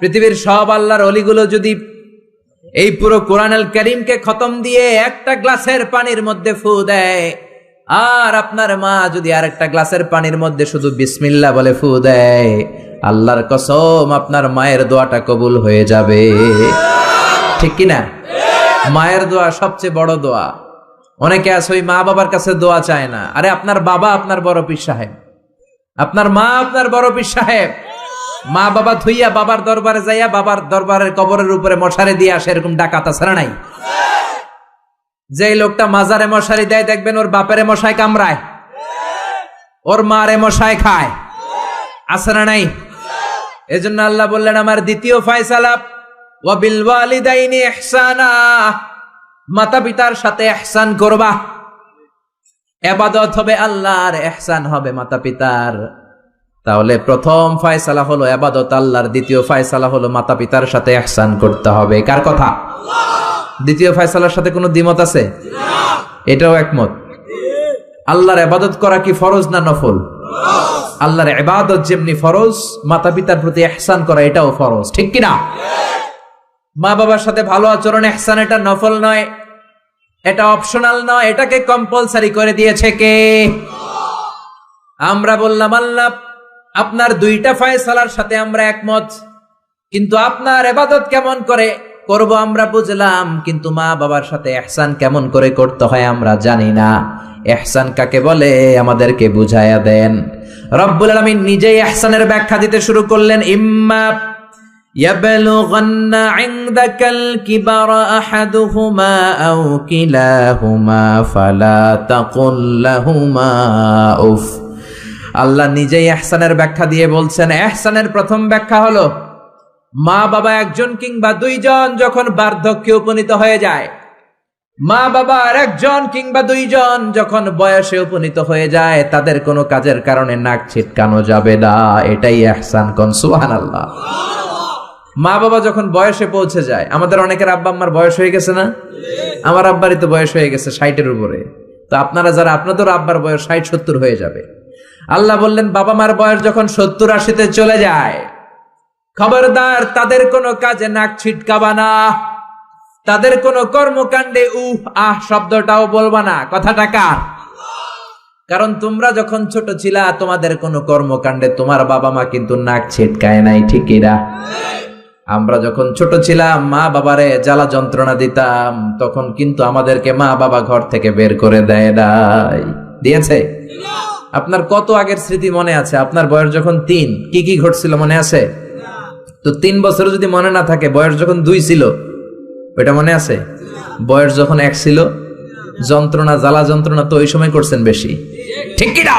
পৃথিবীর সব আল্লাহর অলিগুলো যদি এই পুরো কোরআনুল করিমকে খতম দিয়ে একটা গ্লাসের পানির মধ্যে ফু দেয়, আর আপনার মা যদি আর একটা গ্লাসের পানির মধ্যে শুধু বিসমিল্লা বলে ফু দেয়, আল্লাহর কসম আপনার মায়ের দোয়াটা কবুল হয়ে যাবে। ঠিক কিনা মায়ের দোয়া সবচেয়ে বড় দোয়া। অনেকে আছে, ওই মা বাবার কাছে দোয়া চায় না। আরে আপনার বাবা আপনার বড় পীর সাহেব। আপনার মা আপনার বড় পীর সাহেব। মা বাবা থুইয়া বাবার দরবারে যাইয়া বাবার দরবারের কবরের উপরে মশারি দিয়ে আসে, এরকম ডাকাত না নাই? যে লোকটা মাজারে মশারি দেয়, দেখবেন ওর বাপেরে মশাই কামড়ায়, ওর মারে মশাই খায়। আছে না নাই? এজন্য আল্লাহ বললেন, আমার দ্বিতীয় ফয়সালা, ওয়াবিল ওয়ালিদাইনি ইহসানা, মাতা পিতার সাথে ইহসান করবা। এবাদত হবে আল্লাহর এহসান হবে মাতা পিতার। তাহলে প্রথম ফায়সালা হলো এবাদত আল্লাহর দ্বিতীয় ফায়সালা হলো মাতা পিতার সাথে এহসান করতে হবে। কার কথা? দ্বিতীয় ফায়সালার সাথে কোনো দ্বিমত আছে? এটাও একমত। আল্লাহর এবাদত করা কি ফরজ না নফল? আল্লাহর এবাদত যেমনি ফরজ মাতা পিতার প্রতি এহসান করা এটাও ফরজ। ঠিক কিনা? মা বাবার সাথে ভালো আচরণ এহসান এটা নফল নয় এটা অপশনাল নয় এটাকে কম্পালসারি করে দিয়েছে কে? আমরা বললাম আল্লাহ আপনার দুইটা ফয়সালার সাথে আমরা একমত কিন্তু আপনার এবাদত কেমন করে করব আমরা বুঝলাম কিন্তু মা বাবার সাথে এহসান কেমন করে করতে হয় আমরা জানি না এহসান কাকে বলে আমাদেরকে বুঝাইয়া দেন রব্বুল আলামিন নিজেই এহসানের ব্যাখ্যা দিতে শুরু করলেন ইম্মা يبلغن عندك الكبر احدهما او كلاهما فلا تقل لهما اف আল্লাহ নিজেই এহসানের ব্যাখ্যা দিয়ে বলছেন, এহসানের প্রথম ব্যাখ্যা হলো, মা বাবা একজন কিংবা দুইজন যখন বার্ধক্যে উপনীত হয়ে যায়, মা বাবা আর একজন কিংবা দুইজন যখন বয়সে উপনীত হয়ে যায়, তাদের কোনো কাজের কারণে নাক ছিটকানো যাবে না। এটাই এহসান কন সুহান আল্লাহ মা বাবা যখন বয়সে পৌঁছে যায়, আমাদের অনেকের আব্বা আম্মার বয়স হয়ে গেছে না? আমার আব্বারই তো বয়স হয়ে গেছে ষাটের উপরে। তো আপনারা যারা আপনাদের আব্বার বয়স ষাট সত্তর হয়ে যাবে। আল্লাহ বললেন, বাবা মার বয়স যখন সত্তর আশিতে চলে যায়, খবরদার তাদের কোনো কাজে নাক ছিটকাবা না। তাদের কোনো কর্মকাণ্ডে, উহ, আহ, শব্দটাও বলবা না। কথাটা কার? কারণ তোমরা যখন ছোট ছিলা, তোমাদের কোনো কর্মকাণ্ডে তোমার বাবা মা কিন্তু নাক ছিটকায় নাই ঠিকিরা আমরা যখন ছোট ছিলাম, মা বাবারে জ্বালা যন্ত্রণা দিতাম, তখন কিন্তু আমাদেরকে মা বাবা ঘর থেকে বের করে দেয় নাই। দিয়েছে? আপনার কত আগের স্মৃতি মনে আছে? আপনার বয়স যখন তিন, কি কি ঘটছিল মনে আছে? তো তিন বছর যদি মনে না থাকে, বয়স যখন দুই ছিল, ওইটা মনে আছে? বয়স যখন এক ছিল, যন্ত্রণা, জ্বালা যন্ত্রণা তো ওই সময় করছেন বেশি। ঠিক কি না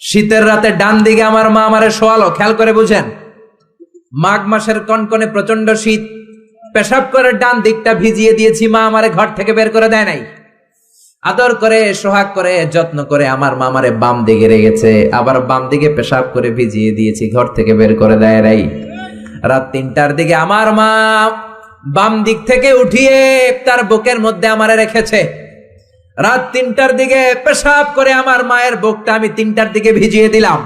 শীতের রাতে ডান দিকে আমার মা আমারে শোয়ালো, খেয়াল করে বুঝেন। মাঘ মাসের কনকনে প্রচণ্ড শীত, পেশাব করে ডান দিকটা ভিজিয়ে দিয়েছি, মা আমারে ঘর থেকে বের করে দেয় নাই। আদর করে, সোহাগ করে, যত্ন করে আমার মামারে বাম দিকে রেগেছে আবার বাম দিকে পেশাব করে ভিজিয়ে দিয়েছি, ঘর থেকে বের করে দেয় রাই রাত তিনটার দিকে আমার মা বাম দিক থেকে উঠিয়ে তার বুকের মধ্যে আমারে রেখেছে। রাত তিনটার দিকে পেশাব করে আমার মায়ের বুকটা আমি তিনটার দিকে ভিজিয়ে দিলাম।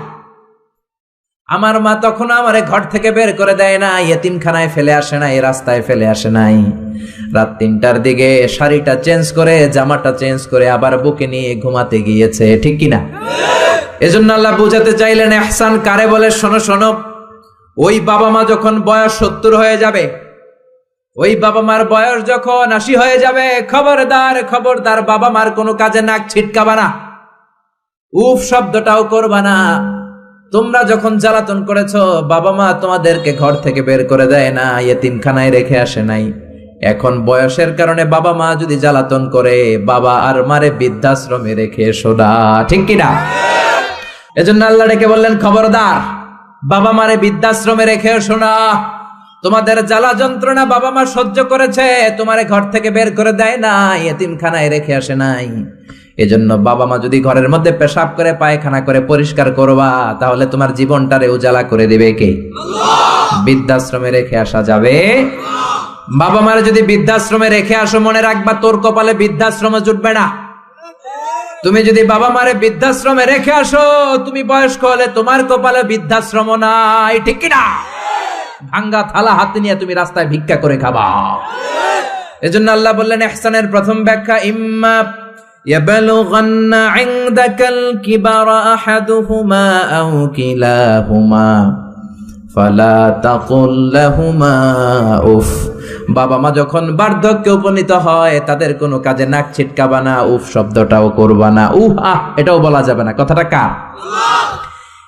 আমার মা তখন আমারে ঘর থেকে বের করে দেয় না ইয়েতিমখানায় ফেলে আসে নাই রাস্তায় ফেলে আসে নাই। রাত তিনটার দিকে শাড়িটা চেঞ্জ করে, জামাটা চেঞ্জ করে আবার বুকে নিয়ে ঘুমাতে গিয়েছে, ঠিক কিনা এজন্য আল্লাহ বুঝাতে চাইলেন, এহসান কারে বলে? শোনো শোনো, ওই বাবা মা যখন বয়স সত্তর হয়ে যাবে, ওই বাবা মার বয়স যখন আশি হয়ে যাবে, খবরদার খবরদার বাবা মার কোনো কাজে নাক ছিটকাবা না। উফ, শব্দটাও করবা না। তোমরা যখন জ্বালাতন করেছ, বাবা মা তোমাদেরকে ঘর থেকে বের করে দেয় না ইয়েতিমখানায় রেখে আসে নাই। এখন বয়সের কারণে বাবা মা যদি জ্বালাতন করে, বাবা আর মারে বৃদ্ধাশ্রমে রেখে সোডা ঠিক কিনা এজন্য আল্লাহ ডেকে বললেন, খবরদার, বাবা মারে বৃদ্ধাশ্রমে রেখে শোনা তোমাদের জ্বালা যন্ত্রণা বাবা মা সহ্য করেছে, তোমারে ঘর থেকে বের করে দেয় না এতিমখানায় রেখে আসে নাই। এজন্য বাবা মা যদি ঘরের মধ্যে পেশাব করে পায়খানা করে পরিষ্কার করবা তাহলে তোমার জীবনটারে উজালা করে দিবে কে? বৃদ্ধাশ্রমে রেখে আসা যাবে। বাবা মারে যদি বৃদ্ধাশ্রমে রেখে আসো মনে রাখবা তোর কপালে বৃদ্ধাশ্রমে জুটবে না। তুমি যদি বাবা মারে বৃদ্ধাশ্রমে রেখে আসো তুমি বয়স্ক হলে তোমার কপালে বৃদ্ধাশ্রম নাই ঠিক কিনা? ভাঙ্গা থালা হাতে নিয়ে তুমি রাস্তায় ভিক্ষা করে খাবা। এজন্য আল্লাহ বললেন ইহসানের প্রথম ব্যাখ্যা ইম্মা يبلغن عندك الكبر أحدهما أو كلاهما فلا تقل لهما উফ বাবা মা যখন বার্ধক্যে উপনীত হয় তাদের কোনো কাজে নাক ছিটকাবা না উফ শব্দটাও করবা না উহ আহ এটাও বলা যাবে না কথাটা কার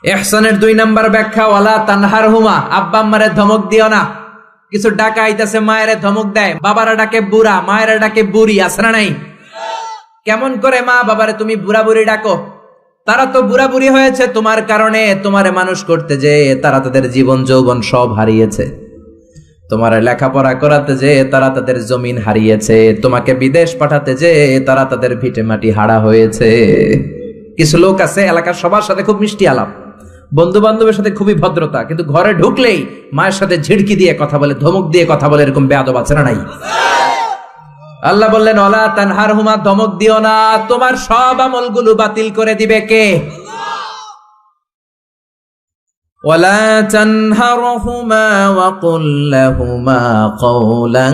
এহসানের দুই নাম্বার ব্যাখ্যা ওয়ালা তানহার হুমা আব্বা আম্মারে ধমক দিও না কিছু ডাকা আইতাছে মায়েরে ধমক দেয় বাবারা ডাকে বুড়া মায়েরা ডাকে বুড়ি আসরা নাই কেমন করে মা বাবারে তুমি বুড়া বুড়ি ডাকো? তারা তো বুড়া বুড়ি হয়েছে, তোমার কারণে তোমারে মানুষ করতে যে তারা তাদের জীবন যৌবন সব হারিয়েছে। তোমার লেখাপড়া করাতে যে তারা তাদের জমিন হারিয়েছে। তোমাকে বিদেশ পাঠাতে যে তারা তাদের ভিটে মাটি হারা হয়েছে। কিছু লোক আছে, এলাকার সবার সাথে খুব মিষ্টি আলাপ। বন্ধু বান্ধবের সাথে খুবই ভদ্রতা, কিন্তু ঘরে ঢুকলেই মায়ের সাথে ঝিড়কি দিয়ে কথা বলে, ধমক দিয়ে কথা বলে, এরকম বেয়াদব আছে না নাই? আল্লাহ বললেন অলা তানহার হুমা ধমক দিও না তোমার সব আমলগুলো বাতিল করে দিবে কে ولا تنهرهما وقل لهما قولا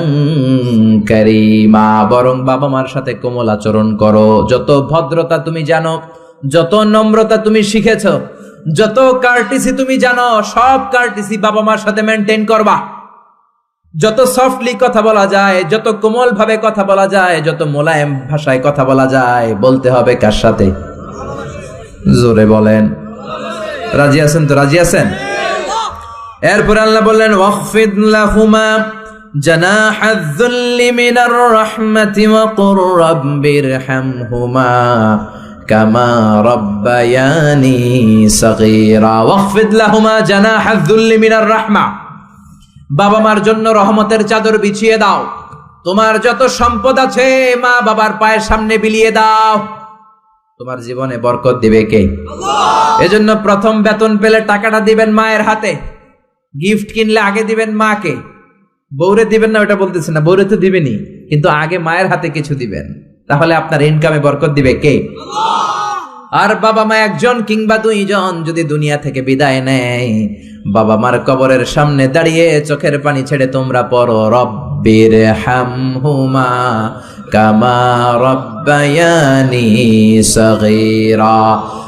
كريما বরং বাবা মার সাথে কোমল আচরণ করো যত ভদ্রতা তুমি জানো যত নম্রতা তুমি শিখেছো যত কার্টিসি তুমি জানো সব কার্টিসি বাবা মার সাথে মেনটেন করবা যত সফটলি কথা বলা যায় যত কোমল ভাবে কথা বলা যায় যত মোলায়েম ভাষায় কথা বলা যায় বলতে হবে কার সাথে জোরে বলেন রাজি আছেন তো রাজি আছেন এরপরে আল্লাহ বললেন ওয়াখফিদ লাহুমা جناح الذل من الرحمة وقل رب ارحمهما كما ربياني صغيرا واخفض لهما جناح الذل من الرحمة বাবা মার জন্য রহমতের চাদর বিছিয়ে দাও। তোমার যত সম্পদ আছে মা বাবার পায়ের সামনে বিলিয়ে দাও। তোমার জীবনে বরকত দিবে কে? এজন্য প্রথম বেতন পেলে টাকাটা দিবেন মায়ের হাতে। গিফট কিনলে আগে দিবেন মাকে। বৌরে দিবেন না ওটা বলতেছে না। বৌরে তো দিবেনি কিন্তু আগে মায়ের হাতে কিছু দিবেন। তাহলে আপনার ইনকামে বরকত দিবে কে? আর বাবা মা একজন কিংবা দুইজন যদি দুনিয়া থেকে বিদায় নেয় বাবা মার কবরের সামনে দাঁড়িয়ে চোখের পানি ছেড়ে তোমরা পড়ো রব্বির হামহুমা কামা রব্বায়ানি সগীরা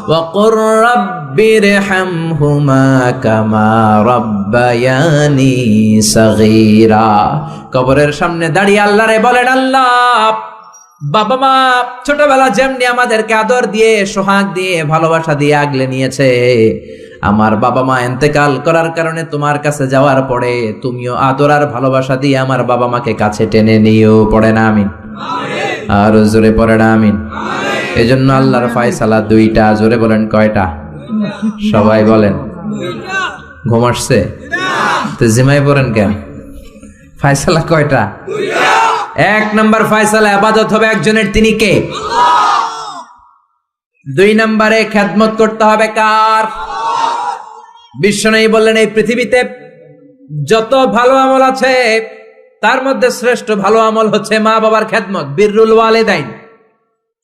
وقل رب ارحمهما كما ربياني صغيرا কবরের সামনে দাঁড়িয়ে আল্লাহরে বলেন আল্লাহ বাবা মা ছোটবেলা যেমনি আমাদেরকে আদর দিয়ে, সোহাগ দিয়ে, ভালোবাসা দিয়ে আগলে নিয়েছে, আমার বাবা মা এন্তেকাল করার কারণে তোমার কাছে যাওয়ার পরে তুমিও আদর আর ভালোবাসা দিয়ে আমার বাবা মাকে কাছে টেনে নিও পড়ে না, আমিন। আর জোরে পড়ে না, আমিন। এই জন্য আল্লাহর ফায়সালা দুইটা, জোরে বলেন কয়টা? সবাই বলেন। ঘুম আসছে? তো জিমাই পড়েন কেন? ফায়সালা কয়টা? এক নম্বর ফয়সালা, আবাদত হবে একজনের, তিনি কে? দুই নম্বরে খেদমত করতে হবে কার? বিশ্বনয়ী বললেন, এই পৃথিবীতে যত ভালো আমল আছে, তার মধ্যে শ্রেষ্ঠ ভালো আমল হচ্ছে মা বাবার খেদমত বীররুল ওয়ালিদাইন।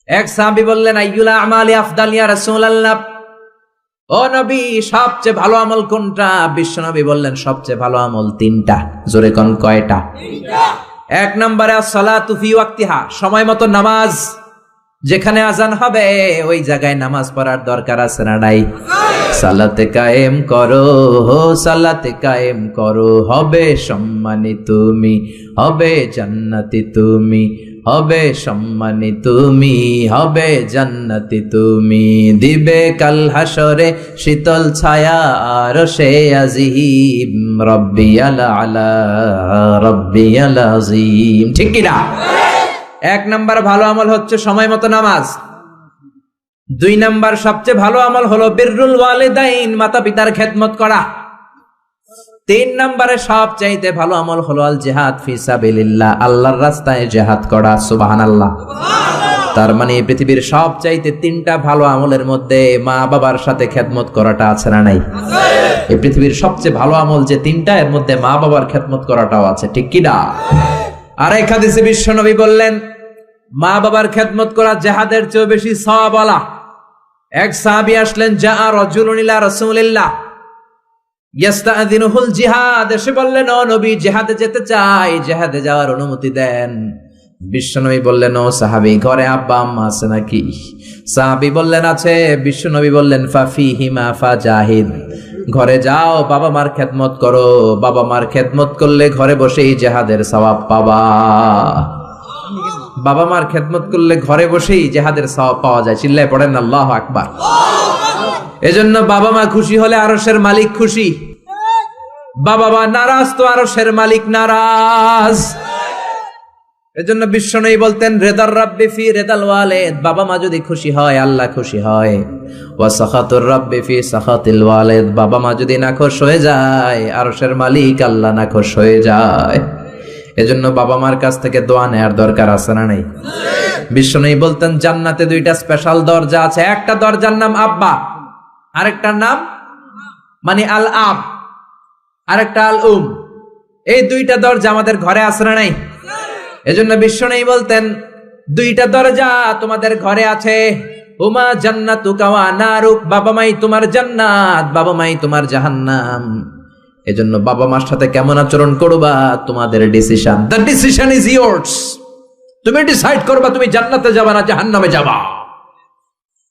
এক সাহাবী বললেন, আইয়ুলা আমালি আফদাল ইয়া রাসূলুল্লাহ? ও নবী, সবচেয়ে ভালো আমল কোনটা? বিশ্বনবী বললেন, সবচেয়ে ভালো আমল তিনটা। জোরে কোন, কয়টা? এক নম্বরে ওয়াক্তিহা, সময় মতো নামাজ। যেখানে আজান হবে, ওই জায়গায় নামাজ পড়ার দরকার আছে না নাই? সালাতে কায়েম করো, সালাতে কায়েম করো। হবে সম্মানী তুমি, হবে জান্নাতি তুমি, হবে সম্মানী তুমি, হবে জান্নাতি তুমি। দিবে কাল হাসরে শীতল ছায়া আর সে আজিম ঠিক এক নাম্বার ভালো আমল হচ্ছে সময় মতো নামাজ। দুই নাম্বার সবচেয়ে ভালো আমল হলো বিররুল ওয়ালিদাইন মাতা পিতার খেদমত করা। তিন নম্বরে সব চাইতে ভালো আমল হলো আল জেহাদ ফিসাবিল্লাহ আল্লাহর রাস্তায় জেহাদ করা সুবাহান আল্লাহ তার মানে পৃথিবীর সব চাইতে তিনটা ভালো আমলের মধ্যে মা বাবার সাথে খেদমত করাটা আছে না নাই? এই পৃথিবীর সবচেয়ে ভালো আমল যে তিনটা, এর মধ্যে মা বাবার খেদমত করাটাও আছে, ঠিক কি না? আর এক হাদিসে বিশ্বনবী বললেন, মা বাবার খেদমত করা জেহাদের চেয়ে বেশি সওয়াবলা এক সাহাবী আসলেন যা রজুলুন ইলা রাসূলিল্লাহ। ইয়াস্তাযিনুহুল জিহাদ, এসে বললেন, ও নবী, জিহাদে যেতে চাই, জিহাদে যাওয়ার অনুমতি দেন। বিশ্বনবী বললেন, ও সাহাবি, ঘরে আব্বা আম্মা আছে নাকি? সাহাবি বললেন, আছে। বিশ্বনবী বললেন ফাফি হিমা ফা জাহিদ। ঘরে যাও, বাবা মার খেদমত করো। বাবা মার খেদমত করলে ঘরে বসেই জেহাদের সওয়াব পাবা। বাবা মার খেদমত করলে ঘরে বসেই জেহাদের সওয়াব পাওয়া যায়। চিল্লায় পড়েন, আল্লাহ আকবার। এজন্য বাবা মা খুশি হলে আরশের মালিক খুশি। বাবা মা নারাজ তো আরশের মালিক নারাজ। এজন্য বিশ্ব নেই বলতেন, রেদার রাব্বি ফি রেদাল ওয়ালেদ। বাবা মা যদি খুশি হয়, আল্লাহ খুশি হয়। ওয়া সাখাতুর রাব্বি ফি সাখাতিল ওয়ালেদ। বাবা মা যদি নাখোশ হয়ে যায়, আরশের মালিক আল্লাহ নাখোশ হয়ে যায়। এজন্য বাবা মার কাছ থেকে দোয়া নেয়ার দরকার আছে না নাই? বিশ্ব নেই বলতেন, জান্নাতে দুইটা স্পেশাল দরজা আছে। একটা দরজার নাম আব্বা, আরেকটার নাম মানে আল আব আরেকটা আল উম এই দুইটা দরজা আমাদের ঘরে আছে না নাই? এজন্য বিশ্ব নেই বলতেন, দুইটা দরজা তোমাদের ঘরে আছে। উমা জান্নাতু কাওয়া নারুক, বাবা মাই তোমার জান্নাত, বাবা মাই তোমার জাহান্নাম। এজন্য বাবা মার সাথে কেমন আচরণ করবা, তোমাদের decision the decision is yours তুমি ডিসাইড করবা তুমি জান্নাতে যাবা না জাহান্নামে যাবা।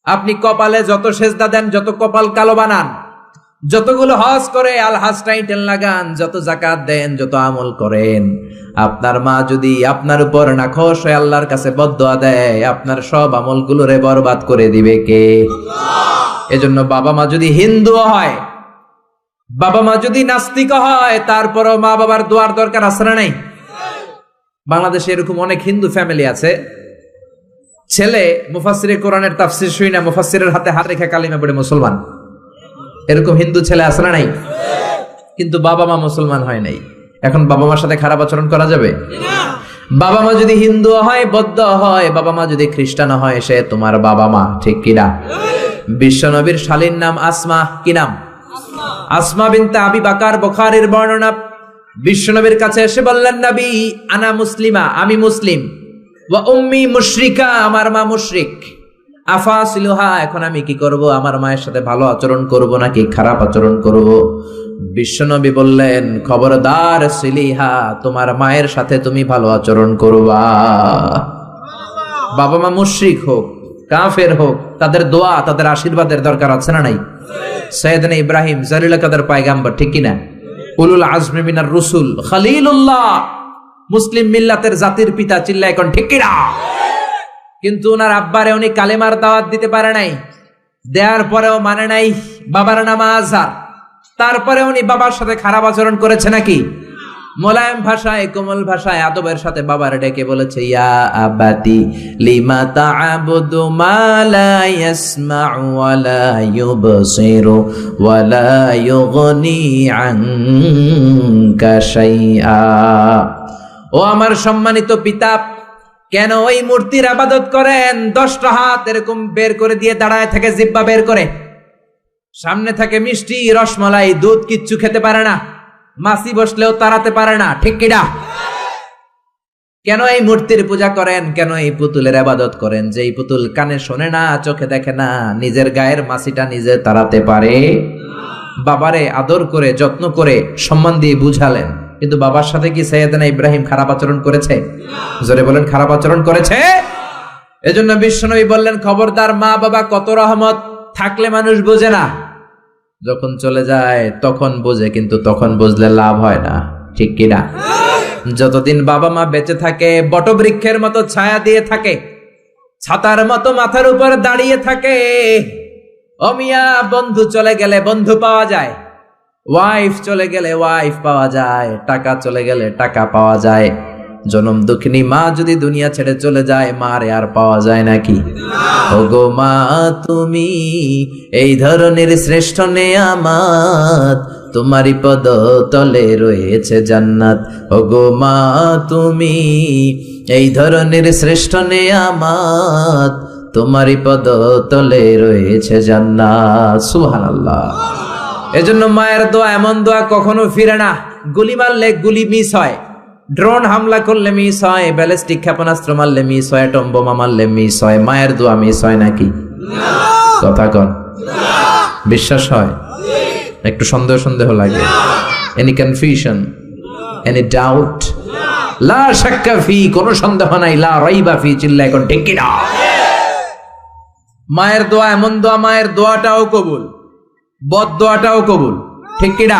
আপনি কপালে যত সেজদা দেন, যত কপাল কালো বানান যতগুলো হজ করে আল হাজ টাইটেল লাগান যত জাকাত দেন যত আমল করেন। আপনার মা যদি আপনার উপর নাখোশ হয়ে আল্লাহর কাছে বদয়া দেয় আপনার সব আমলগুলোরে বরবাদ করে দিবে কে? এজন্য বাবা মা যদি হিন্দু হয় বাবা মা যদি নাস্তিক হয় তারপরও মা বাবার দোয়ার দরকার আছে না নাই? বাংলাদেশে এরকম অনেক হিন্দু ফ্যামিলি আছে। ছেলে মুফাসিরে কোরআনের তাফসির শুই না মুফাসিরের হাতে হাত রেখে কালিমা পড়ে মুসলমান। এরকম হিন্দু ছেলে আছে না নাই? কিন্তু বাবা মা মুসলমান হয় নাই। এখন বাবা মার সাথে খারাপ আচরণ করা যাবে? বাবা মা যদি হিন্দু হয়, বৌদ্ধ হয়, বাবা মা যদি খ্রিস্টান হয়, সে তোমার বাবা মা, ঠিক কিনা বিশ্বনবীর শালীর নাম আসমা, কি নাম? আসমা বিনতে আবি বাকার বখারের বর্ণনা। বিশ্বনবীর কাছে এসে বললেন, নবী, আনা মুসলিমা, আমি মুসলিম। ওয়া উম্মি মুশরিকা, আমার মা মুশরিক। আফা সিলুহা, এখন আমি কি করব? আমার মায়ের সাথে ভালো আচরণ করব নাকি খারাপ আচরণ করব? বিশ্বনবী বললেন, খবরদার সিলিহা, তোমার মায়ের সাথে তুমি ভালো আচরণ করবা। বাবা মা মুশরিক হোক, কাফের হোক, তাদের দোয়া, তাদের আশীর্বাদের দরকার আছে না নাই? সৈয়দনা ইব্রাহিম জালিল কাদের পায়গাম্বর, ঠিক কিনা? উলুল আজমি মিনার রসুল, খালিলুল্লাহ, মুসলিম মিল্লাতের জাতির পিতা চিল্লা এখন ঠিক কিনা? কিন্তু ওনার আব্বারে উনি কালেমার দাওয়াত দিতে পারে নাই। দেওয়ার পরেও মানে নাই বাবার নাম আজহার তারপরে উনি বাবার সাথে খারাপ আচরণ করেছে নাকি? মোলায়েম ভাষায়, কোমল ভাষায়, আদবের সাথে বাবার ডেকে বলেছে, ইয়া আবাতি লিমা তা'বুদু মা লা ইয়াসমা'ু ওয়া লা ওয়া লা আনকা শাইআ। ও আমার সম্মানিত পিতা কেন ওই মূর্তির আবাদত করেন? দশটা হাত এরকম বের করে দিয়ে দাঁড়ায় থাকে, জিব্বা বের করে। সামনে থাকে মিষ্টি, রসমালাই, দুধ কিচ্ছু খেতে পারে না। মাসি বসলেও তাড়াতে পারে না, ঠিক কিনা কেন এই মূর্তির পূজা করেন? কেন এই পুতুলের আবাদত করেন? যে এই পুতুল কানে শোনে না, চোখে দেখে না, নিজের গায়ের মাসিটা নিজে তাড়াতে পারে? বাবারে আদর করে, যত্ন করে সম্মান দিয়ে বুঝালেন। কিন্তু বাবার সাথে কি সৈয়দনা ইব্রাহিম খারাপ আচরণ করেছে? জোরে বলেন, খারাপ আচরণ করেছে? এজন্য বিশ্বনবী বললেন, খবরদার মা বাবা কত রহমত, থাকলে মানুষ বোঝে না। যখন চলে যায়, তখন বোঝে, কিন্তু তখন বুঝলে লাভ হয় না। ঠিক কিনা যতদিন বাবা মা বেঁচে থাকে, বটবৃক্ষের মতো ছায়া দিয়ে থাকে, ছাতার মতো মাথার উপর দাঁড়িয়ে থাকে, অমিয়া বন্ধু চলে গেলে বন্ধু পাওয়া যায়। ওয়াইফ চলে গেলে ওয়াইফ পাওয়া যায়, টাকা চলে গেলে টাকা পাওয়া যায়। জনম দুঃখিনী মা যদি দুনিয়া ছেড়ে চলে যায়, মারে আর পাওয়া যায় নাকি? ওগো মা, তুমি এই ধরনের শ্রেষ্ঠ নেয়ামাত তোমারই পদ তলে রয়েছে জান্নাত। ওগো মা, তুমি এই ধরনের শ্রেষ্ঠ নেয়ামাত তোমারই পদ তলে রয়েছে জান্নাত। সুবহানাল্লাহ। এজন্য মায়ের দোয়া, এমন দোয়া কখনো ফিরে না। গুলি মারলে গুলি মিস হয়। ড্রোন হামলা করলে মিস হয়, ব্যালিস্টিক ক্ষেপণাস্ত্র মারলে মিস হয় অ্যাটম বোমা মারলে মিস হয়। মায়ের দোয়া মিস হয় নাকি? কথা কন। বিশ্বাস হয়? একটু সন্দেহ সন্দেহ লাগে। এনি কনফিউশন এনি ডাউট লা শাক্কা ফি, কোনো সন্দেহ নাই। লা রাইবা ফি চিল্লা এখন ঠিক কিনা? মায়ের দোয়া, এমন দোয়া, মায়ের দোয়াটাও কবুল। বদ দোয়াটাও কবুল ঠিক কিনা?